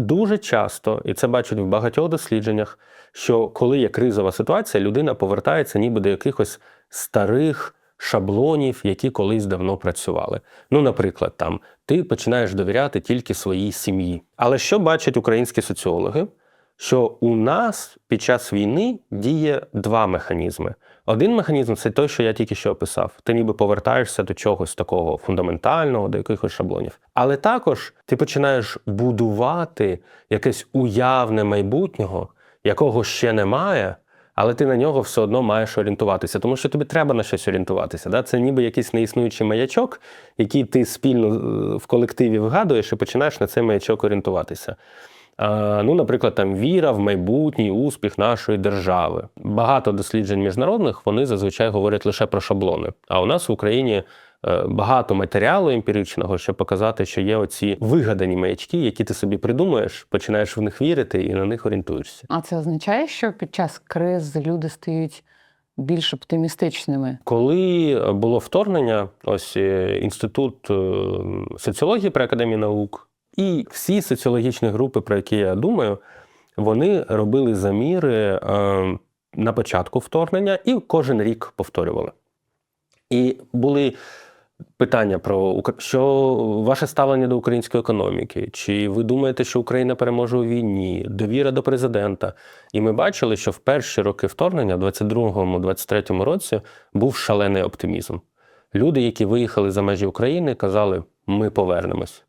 дуже часто, і це бачать в багатьох дослідженнях, що коли є кризова ситуація, людина повертається ніби до якихось старих шаблонів, які колись давно працювали. Ну, наприклад, там ти починаєш довіряти тільки своїй сім'ї. Але що бачать українські соціологи? Що у нас під час війни діє два механізми. Один механізм це той, що я тільки що описав. Ти ніби повертаєшся до чогось такого фундаментального, до якихось шаблонів. Але також ти починаєш будувати якесь уявне майбутнього, якого ще немає, але ти на нього все одно маєш орієнтуватися, тому що тобі треба на щось орієнтуватися. Да? Це ніби якийсь неіснуючий маячок, який ти спільно е, в колективі вигадуєш і починаєш на цей маячок орієнтуватися. А, Ну, наприклад, там віра в майбутній успіх нашої держави. Багато досліджень міжнародних вони зазвичай говорять лише про шаблони. А у нас в Україні е, багато матеріалу емпіричного, щоб показати, що є оці вигадані маячки, які ти собі придумуєш, починаєш в них вірити і на них орієнтуєшся. А це означає, що під час криз люди стають більш оптимістичними. Коли було вторгнення, ось е, інститут е, соціології при академії наук і всі соціологічні групи, про які я думаю, вони робили заміри е, на початку вторгнення і кожен рік повторювали. І були питання про що ваше ставлення до української економіки, чи ви думаєте, що Україна переможе у війні, довіра до президента. І ми бачили, що в перші роки вторгнення, в 22-23 році, був шалений оптимізм. Люди, які виїхали за межі України, казали, ми повернемось.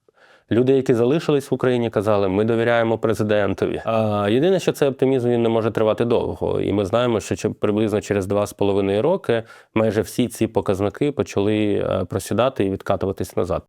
Люди, які залишились в Україні, казали, ми довіряємо президентові. А єдине, що цей оптимізм він не може тривати довго. І ми знаємо, що приблизно через два з половиною роки майже всі ці показники почали е, просідати і відкатуватись назад.